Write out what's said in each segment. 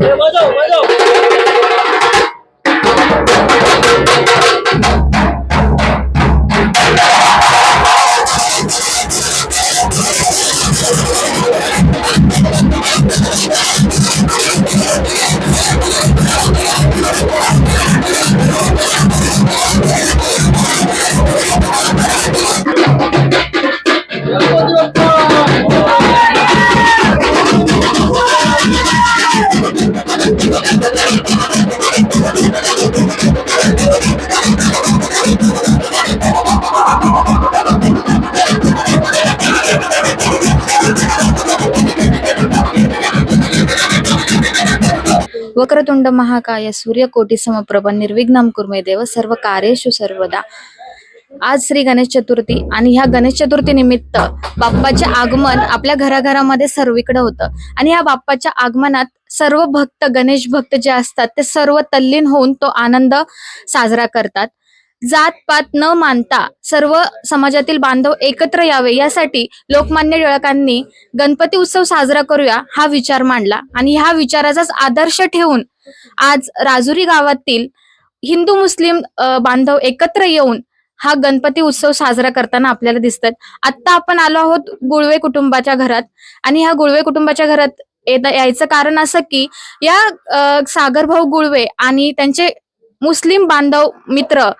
Bây giờ. Vakratunda महाकाय सूर्यकोटी समप्रभ निर्विघ्नम कुर्मे देव सर्व कार्येशु सर्वदा. आज श्री गणेश चतुर्थी आणि ह्या गणेश चतुर्थी निमित्त बाप्पाचे आगमन आपल्या घराघरामध्ये सर्वीकडे होतं. आणि ह्या बाप्पाच्या आगमनात सर्व भक्त गणेश भक्त जे असतात ते सर्व तल्लीन होऊन तो आनंद साजरा करतात. जात पात न मानता सर्व समाजातील बांधव एकत्र यावे यासाठी लोकमान्य टिळकांनी गणपती उत्सव साजरा करूया हा विचार मांडला. आणि ह्या विचाराचाच आदर्श ठेवून आज राजुरी गावातील हिंदू मुस्लिम बांधव एकत्र येऊन हा गणपती उत्सव साजरा करताना आपल्याला दिसतात. आता आपण आलो आहोत गुळवे कुटुंबाच्या घरात आणि ह्या गुळवे कुटुंबाच्या घरात येता- यायचं कारण असं की या सागरभाऊ गुळवे आणि त्यांचे मुस्लिम बांधव मित्र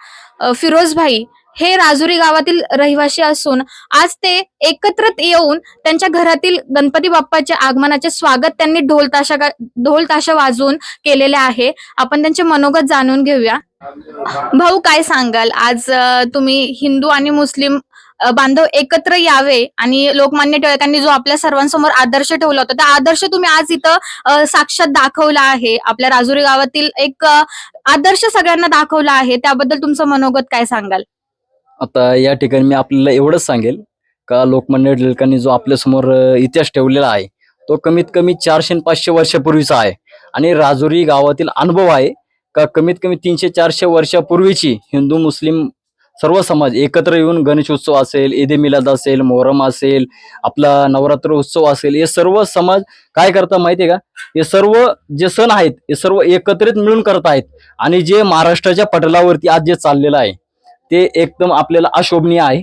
फिरोजभाई हे राजुरी गावातील रहिवासी असून आज ते एकत्रित येऊन त्यांच्या घरातील गणपती बाप्पाच्या आगमनाचे स्वागत त्यांनी ढोल ताशा ढोल ताशा वाजवून केलेले आहे. आपण त्यांचे मनोगत जाणून घेऊया. भाऊ काय सांगाल? आज तुम्ही हिंदू आणि मुस्लिम बांधव एकत्र यावे आणि लोकमान्य टिळकांनी जो आपल्या सर्वांसमोर आदर्श ठेवला होता त्या आदर्श तुम्ही आज इथं साक्षात दाखवला आहे. आपल्या राजुरी गावातील एक आदर्श सगळ्यांना दाखवला आहे. त्याबद्दल तुमचं मनोगत काय सांगाल? आता या ठिकाणी मी आपल्याला एवढंच सांगेल का लोकमान्य टिळकांनी जो आपल्यासमोर समोर इतिहास ठेवलेला आहे तो कमीत कमी चारशे पाचशे वर्षापूर्वीचा आहे. आणि राजुरी गावातील अनुभव आहे का कमीत कमी तीनशे चारशे वर्षापूर्वीची हिंदू मुस्लिम सर्व समाज एकत्र येऊन गणेश उत्सव असेल ईद ए मिलाद असेल मोहरम असेल आपला नवरात्र उत्सव असेल हे सर्व समाज काय करतात आहे का? हे सर्व जे सण आहेत हे सर्व एकत्रित मिळून करत आहेत. आणि जे महाराष्ट्राच्या पटलावरती आज जे चाललेलं आहे ते एकदम आपल्याला अशोभनीय आहे.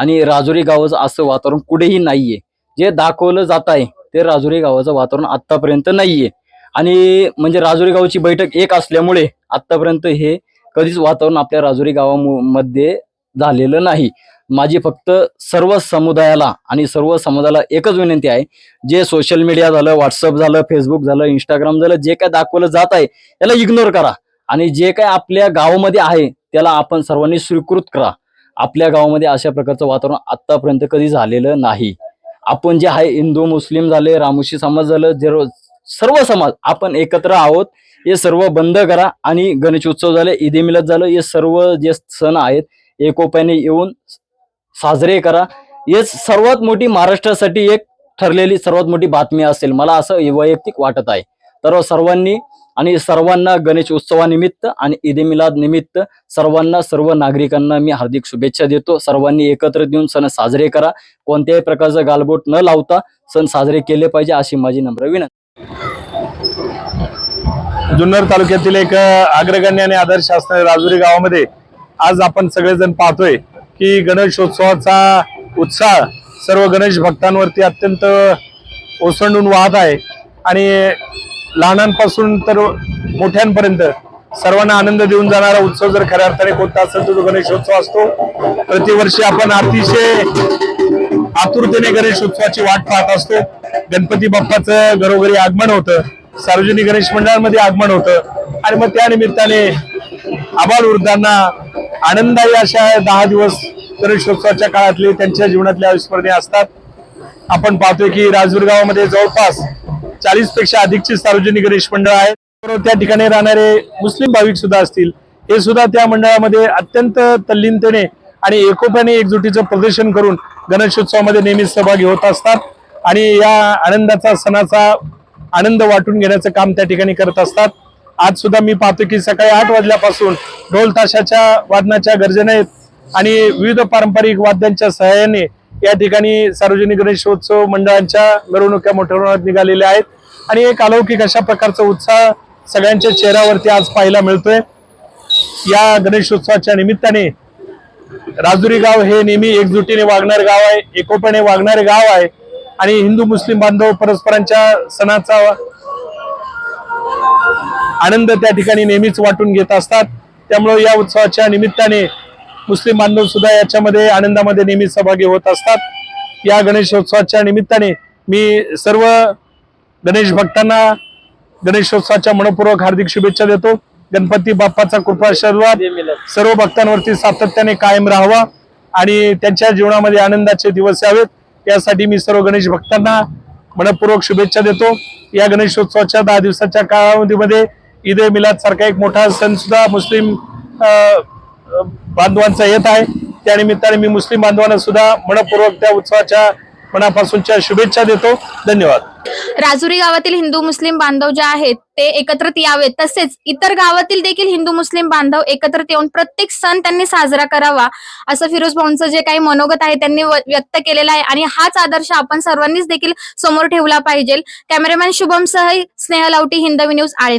आणि राजुरी गावाचं असं वातावरण कुठेही नाहीये. जे दाखवलं जात आहे ते राजुरी गावाचं वातावरण आतापर्यंत नाहीये. आणि म्हणजे राजुरी गावची बैठक एक असल्यामुळे आतापर्यंत हे कधीच वातावरण आपल्या राजुरी गावामध्ये झालेलं नाही. माझी फक्त सर्व समुदायाला आणि सर्व समाजाला एकच विनंती आहे जे सोशल मीडिया झालं व्हॉट्सअप झालं फेसबुक झालं इंस्टाग्राम झालं जे काय दाखवलं जात आहे त्याला इग्नोर करा. आणि जे काय आपल्या गावामध्ये आहे त्याला आपण सर्वांनी स्वीकृत करा. आपल्या गावामध्ये अशा प्रकारचं वातावरण आतापर्यंत कधी झालेलं नाही. आपण जे आहे हिंदू मुस्लिम झाले रामोशी समाज झालं जे सर्व समाज आपण एकत्र आहोत हे सर्व बंद करा आणि गणेश उत्सव झाले ईद मिलत झालं हे सर्व जे सण आहेत एकोप्याने येऊन साजरे करा. हेच सर्वात मोठी महाराष्ट्रासाठी एक ठरलेली सर्वात मोठी बातमी असेल. मला असं वैयक्तिक वाटत आहे. तर सर्वांनी आणि सर्वांना गणेश उत्सवानिमित्त आणि ईद मिलाद निमित्त सर्वांना सर्व नागरिकांना मी हार्दिक शुभेच्छा देतो. सर्वांनी एकत्र येऊन सण साजरे करा. कोणत्याही प्रकारचं गालबोट न लावता सण साजरे केले पाहिजे अशी माझी नम्र विनंती. जुन्नर तालुक्यातील एक अग्रगण्य आणि आदर्श असणाऱ्या राजुरी गावामध्ये आज आपण सगळेजण पाहतोय की गणेशोत्सवाचा उत्साह सर्व गणेश भक्तांवरती अत्यंत ओसंडून वाहत आहे. आणि लहानांपासून तर मोठ्यांपर्यंत सर्वांना आनंद देऊन जाणारा उत्सव जर खऱ्या अर्थाने कोणता असेल तर तो गणेशोत्सव असतो. प्रतिवर्षी आपण अतिशय आतुरतेने गणेश उत्सवाची वाट पाहत असतो. गणपती बाप्पाचं घरोघरी आगमन होतं. सार्वजनिक गणेश मंडळांमध्ये आगमन होतं. आणि मग त्या निमित्ताने आबाल वृद्धांना आनंदायी अशा दहा दिवस गणेशोत्सवाच्या काळातले त्यांच्या जीवनातले अविस्मरणीय असतात. आपण पाहतोय की राजूर गावामध्ये जवळपास चाळीसपेक्षा अधिकची सार्वजनिक गणेश मंडळ आहेत. बरोबर त्या ठिकाणी राहणारे मुस्लिम भाविक सुद्धा असतील. हे सुद्धा त्या मंडळामध्ये अत्यंत तल्लीनतेने आणि एकोप्याने एकजुटीचं प्रदर्शन करून गणेशोत्सवामध्ये नेहमीच सहभागी होत असतात आणि या आनंदाचा सणाचा आनंद वाटून घेण्याचं काम त्या ठिकाणी करत असतात. आज सुद्धा मी पाहतो की सकाळी आठ वाजल्यापासून ढोल ताशाच्या वादनाच्या गर्जनेत आणि विविध पारंपरिक वाद्यांच्या सहाय्याने या ठिकाणी सार्वजनिक गणेशोत्सव मंडळांच्या मिरवणुक्या मोठ्या प्रमाणात निघालेल्या आहेत. आणि एक अलौकिक अशा प्रकारचा उत्साह सगळ्यांच्या चेहऱ्यावरती आज पाहायला मिळतोय. या गणेशोत्सवाच्या निमित्ताने राजुरी गाव हे नेहमी एकजुटीने वागणारे गाव आहे एकोप्याने वागणारे गाव आहे आणि हिंदू मुस्लिम बांधव परस्परांच्या सणाचा आनंद त्या ठिकाणी नेहमीच वाटून घेत असतात. त्यामुळे या उत्सवाच्या निमित्ताने मुस्लिम बांधव सुद्धा याच्यामध्ये आनंदामध्ये नेहमी सहभागी होत असतात. या गणेशोत्सवाच्या निमित्ताने मी सर्व गणेश भक्तांना गणेशोत्सवाच्या मनपूर्वक हार्दिक शुभेच्छा देतो. गणपती बाप्पाचा कृपाशीर्वाद सर्व भक्तांवरती सातत्याने कायम राहावा आणि त्यांच्या जीवनामध्ये आनंदाचे दिवस यावेत. यासाठी मी सर्व गणेश भक्तांना मनपूर्वक शुभेच्छा देतो. या गणेशोत्सवाच्या दहा दिवसाच्या कालावधीमध्ये ईद ए मिलाद सारखा एक मोठा सण सुद्धा मुस्लिम बांधवांचा येत आहे. त्या निमित्ताने मी मुस्लिम बांधवांना सुद्धा मनपूर्वक त्या उत्सवाच्या मनापासूनच्या शुभेच्छा देतो. धन्यवाद. राजुरी गावातील हिंदू मुस्लिम बांधव जे आहेत ते एकत्रित यावेत. तसेच इतर गावातील देखील हिंदू मुस्लिम बांधव एकत्रित येऊन प्रत्येक सण त्यांनी साजरा करावा असं फिरोज भाऊंचं जे काही मनोगत आहे त्यांनी व्यक्त केलेलं आहे. आणि हाच आदर्श आपण सर्वांनीच देखील समोर ठेवला पाहिजे. कॅमेरामॅन शुभम सह स्नेह लावटी हिंदवी न्यूज आळेफा